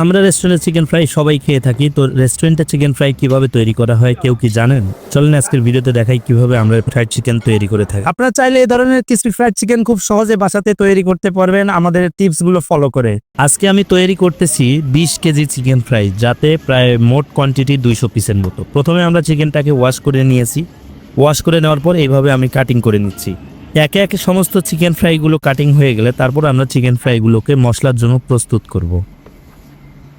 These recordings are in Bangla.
আমরা রেস্টুরেন্টে চিকেন ফ্রাই সবাই খেয়ে থাকি তো রেস্টুরেন্টে চিকেন ফ্রাই কীভাবে তৈরি করা হয় কেউ কি জানেন? চলেন আজকের ভিডিওতে দেখাই কীভাবে আমরা ফ্রাইড চিকেন তৈরি করে থাকি। আপনারা চাইলে এই ধরনের ক্রিসপি ফ্রাইড চিকেন খুব সহজে বাসাতে তৈরি করতে পারবেন আমাদের টিপসগুলো ফলো করে। আজকে আমি তৈরি করতেছি বিশ কেজি চিকেন ফ্রাই যাতে প্রায় মোট কোয়ান্টিটি দুইশো পিসের মতো। প্রথমে আমরা চিকেনটাকে ওয়াশ করে নিয়েছি। ওয়াশ করে নেওয়ার পর এইভাবে আমি কাটিং করে নিচ্ছি। একে একে সমস্ত চিকেন ফ্রাইগুলো কাটিং হয়ে গেলে তারপর আমরা চিকেন ফ্রাইগুলোকে মশলার জন্য প্রস্তুত করব।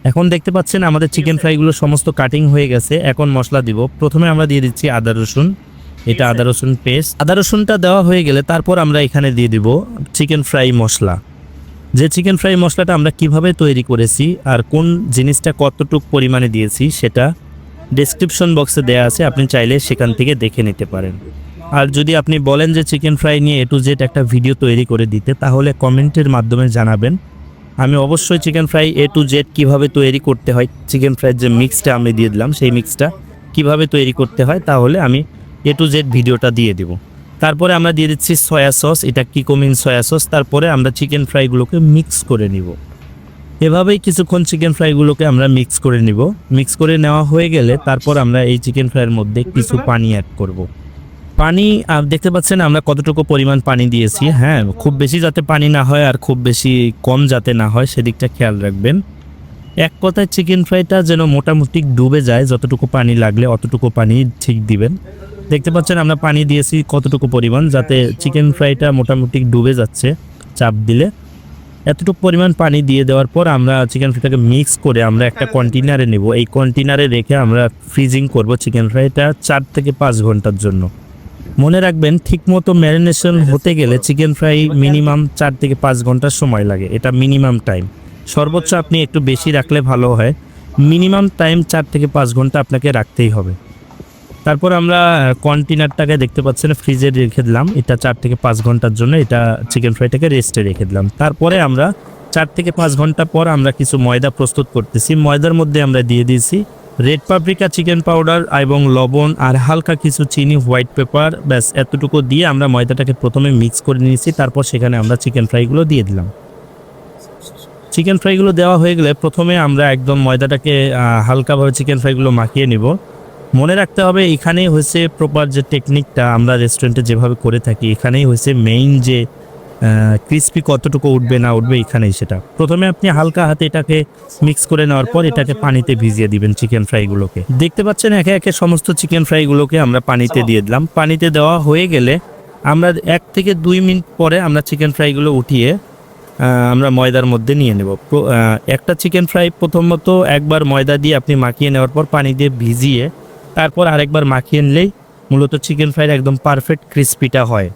এখন দেখতে পাচ্ছেন আমাদের চিকেন ফ্রাইগুলো সমস্ত কাটিং হয়ে গেছে। এখন মশলা দিব। প্রথমে আমরা দিয়ে দিচ্ছি আদা রসুন। এটা আদা রসুন পেস্ট আদা রসুনটা দেওয়া হয়ে গেলে তারপর আমরা এখানে দিয়ে দিব চিকেন ফ্রাই মশলা। যে চিকেন ফ্রাই মশলাটা আমরা কীভাবে তৈরি করেছি আর কোন জিনিসটা কতটুক পরিমাণে দিয়েছি সেটা ডেসক্রিপশন বক্সে দেওয়া আছে। আপনি চাইলে সেখান থেকে দেখে নিতে পারেন। আর যদি আপনি বলেন যে চিকেন ফ্রাই নিয়ে এ টু জেড একটা ভিডিও তৈরি করে দিতে, তাহলে কমেন্টের মাধ্যমে জানাবেন। আমি অবশ্যই chicken fry A to Z কীভাবে তৈরি করতে হয় চিকেন ফ্রাইয়ের যে মিক্সটা আমি দিয়ে দিলাম, সেই মিক্সটা কীভাবে তৈরি করতে হয়, তাহলে আমি এ টু জেড ভিডিওটা দিয়ে দেব। তারপরে আমরা দিয়ে দিচ্ছি সয়া সস এটা কিকোমিন সয়া সস তারপরে আমরা চিকেন ফ্রাইগুলোকে মিক্স করে নিব। এভাবেই কিছুক্ষণ চিকেন ফ্রাইগুলোকে আমরা মিক্স করে নিব। মিক্স করে নেওয়া হয়ে গেলে তারপর আমরা এই চিকেন ফ্রাইয়ের মধ্যে কিছু পানি অ্যাড করব। পানি দেখতে পাচ্ছেন আমরা কতটুকু পরিমাণ পানি দিয়েছি। হ্যাঁ খুব বেশি যাতে পানি না হয় আর খুব বেশি কম যাতে না হয়, সেদিকটা খেয়াল রাখবেন। এক কথায় চিকেন ফ্রাইটা যেন মোটামুটি ডুবে যায়, যতটুকু পানি লাগলে অতটুকু পানি ঠিক দিবেন। দেখতে পাচ্ছেন আমরা পানি দিয়েছি কতটুকু পরিমাণ, যাতে চিকেন ফ্রাইটা মোটামুটি ডুবে যাচ্ছে, চাপ দিলে। এতটুকু পরিমাণ পানি দিয়ে দেওয়ার পর আমরা চিকেন ফ্রাইটাকে মিক্স করে আমরা একটা কন্টেনারে নেব। এই কন্টেনারে রেখে আমরা ফ্রিজিং করব চিকেন ফ্রাইটা চার থেকে পাঁচ ঘণ্টার জন্য। মনে রাখবেন, ঠিকমতো ম্যারিনেশন হতে গেলে চিকেন ফ্রাই মিনিমাম চার থেকে পাঁচ ঘণ্টা সময় লাগে। এটা মিনিমাম টাইম। সর্বোচ্চ আপনি একটু বেশি রাখলে ভালো হয়। মিনিমাম টাইম চার থেকে পাঁচ ঘণ্টা আপনাকে রাখতেই হবে। তারপর আমরা কন্টেনারটাকে দেখতে পাচ্ছেন, ফ্রিজে রেখে দিলাম। এটা চার থেকে পাঁচ ঘণ্টার জন্য এটা চিকেন ফ্রাইটাকে রেস্টে রেখে দিলাম। তারপরে আমরা, চার থেকে পাঁচ ঘণ্টা পর আমরা কিছু ময়দা প্রস্তুত করতেছি। ময়দার মধ্যে আমরা দিয়ে দিয়েছি রেড পাপরিকা, চিকেন পাউডার এবং লবণ আর হালকা কিছু চিনি, হোয়াইট পেপার, ব্যাস, এতটুকু দিয়ে আমরা ময়দাটাকে প্রথমে মিক্স করে নিয়েছি, তারপর সেখানে আমরা চিকেন ফ্রাইগুলো দিয়ে দিলাম। চিকেন ফ্রাইগুলো দেওয়া হয়ে গেলে প্রথমে আমরা একদম ময়দাটাকে হালকাভাবে চিকেন ফ্রাইগুলো মাখিয়ে নিব। মনে রাখতে হবে, এখানেই হয়েছে প্রপার যে টেকনিকটা আমরা রেস্টুরেন্টে যেভাবে করে থাকি, এখানেই হয়েছে মেইন যে ক্রিস্পি কতটুকু উঠবে না উঠবে এখানেই সেটা। প্রথমে আপনি হালকা হাতে এটাকে মিক্স করে নেওয়ার পর এটাকে পানিতে ভিজিয়ে দিবেন চিকেন ফ্রাইগুলোকে দেখতে পাচ্ছেন একে একে সমস্ত চিকেন ফ্রাইগুলোকে আমরা পানিতে দিয়ে দিলাম। পানিতে দেওয়া হয়ে গেলে আমরা এক থেকে দুই মিনিট পরে আমরা চিকেন ফ্রাইগুলো উঠিয়ে আমরা ময়দার মধ্যে নিয়ে নেব। একটা চিকেন ফ্রাই প্রথমত একবার ময়দা দিয়ে আপনি মাখিয়ে নেওয়ার পর পানি দিয়ে ভিজিয়ে, তারপর আরেকবার মাখিয়ে নিলেই মূলত চিকেন ফ্রাইয়ের একদম পারফেক্ট ক্রিস্পিটা হয়।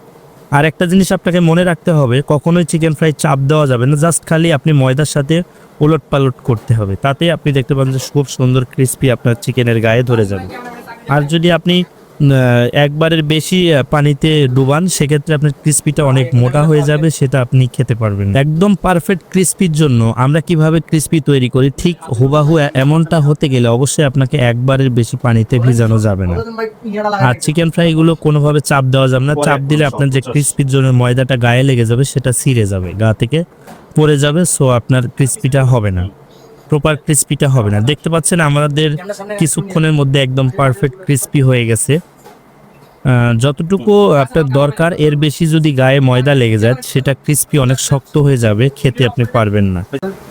আর একটা জিনিস আপনাকে মনে রাখতে হবে, কখনোই চিকেন ফ্রাই চাপ দেওয়া যাবে না জাস্ট খালি আপনি ময়দার সাথে ওলট পালট করতে হবে তাতে আপনি দেখতে পাবেন যে খুব সুন্দর ক্রিস্পি আপনার চিকেনের গায়ে ধরে যাবে। আর যদি আপনি একবারের বেশি পানিতে ডুবান সেক্ষেত্রে আপনার ক্রিস্পিটা অনেক মোটা হয়ে যাবে সেটা আপনি খেতে পারবেন। একদম পারফেক্ট ক্রিস্পির জন্য আমরা কীভাবে ক্রিস্পি তৈরি করি ঠিক হুবাহু এমনটা হতে গেলে অবশ্যই আপনাকে একবারের বেশি পানিতে ভিজানো যাবে না। আর চিকেন ফ্রাইগুলো কোনোভাবে চাপ দেওয়া যাবে না। চাপ দিলে আপনার যে ক্রিস্পির জন্য ময়দাটা গায়ে লেগে যাবে সেটা ছিঁড়ে যাবে গা থেকে পড়ে যাবে সো আপনার ক্রিস্পিটা হবে না। প্রপার ক্রিস্পিটা হবে না। দেখতে পাচ্ছেন আমাদের কিছুক্ষণের মধ্যে একদম পারফেক্ট ক্রিস্পি হয়ে গেছে। যতটুকু আপনার দরকার, এর বেশি যদি গায়ে ময়দা লেগে যায়, সেটা ক্রিস্পি অনেক শক্ত হয়ে যাবে, খেতে আপনি পারবেন না।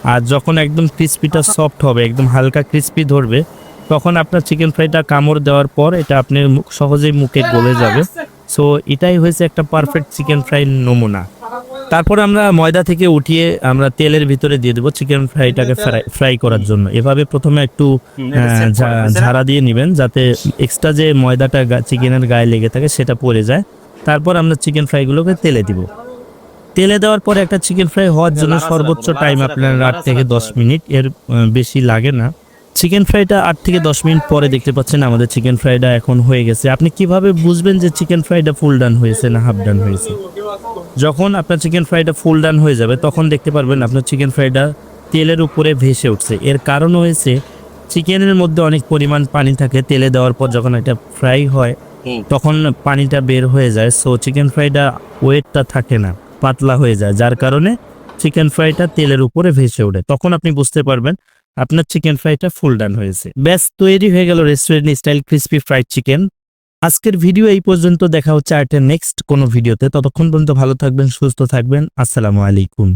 আর যখন একদম ক্রিস্পিটা সফট হবে, একদম হালকা ক্রিস্পি ধরবে, তখন আপনার চিকেন ফ্রাইটা কামড় দেওয়ার পর এটা আপনার মুখ- সহজেই মুখে গলে যাবে। সো এটাই হয়েছে একটা পারফেক্ট চিকেন ফ্রাই নমুনা। তারপর আমরা ময়দা থেকে উঠিয়ে আমরা তেলের ভিতরে দিয়ে দেবো চিকেন ফ্রাইটাকে ফ্রাই করার জন্য। এভাবে প্রথমে একটু ঝাড়া দিয়ে নেবেন যাতে এক্সট্রা যে ময়দাটা চিকেনের গায়ে লেগে থাকে সেটা পড়ে যায়। তারপর আমরা চিকেন ফ্রাইগুলোকে তেলে দিব। তেলে দেওয়ার পরে একটা চিকেন ফ্রাই হওয়ার জন্য সর্বোচ্চ টাইম আপনার আট থেকে দশ মিনিট। এর বেশি লাগে না। চিকেন ফ্রাইটা আট থেকে দশ মিনিট পরে দেখতে পাচ্ছেন আমাদের চিকেন ফ্রাইটা এখন হয়ে গেছে। আপনি কীভাবে বুঝবেন যে চিকেন ফ্রাইটা ফুল ডান হয়েছে না হাফ ডান হয়েছে? যখন আপনার চিকেন ফ্রাইটা ফুল ডান হয়ে যাবে তখন দেখতে পারবেন আপনার চিকেন ফ্রাইটা তেলের উপরে ভেসে উঠছে। এর কারণ হয়েছে চিকেনের মধ্যে অনেক পরিমাণ পানি থাকে তেলে দেওয়ার পর যখন এটা ফ্রাই হয় তখন পানিটা বের হয়ে যায় সো চিকেন ফ্রাইটা ওয়েটটা থাকে না পাতলা হয়ে যায় যার কারণে চিকেন ফ্রাইটা তেলের উপরে ভেসে ওঠে। তখন আপনি বুঝতে পারবেন আপনার চিকেন ফ্রাইটা ফুল ডান হয়েছে। ব্যাস তৈরি হয়ে গেল restaurant style crispy fried chicken আজকের ভিডিও এই পর্যন্ত। দেখা হচ্ছে আর্টের নেক্সট কোনো ভিডিওতে ততক্ষণ পর্যন্ত ভালো থাকবেন, সুস্থ থাকবেন। আসসালামু আলাইকুম।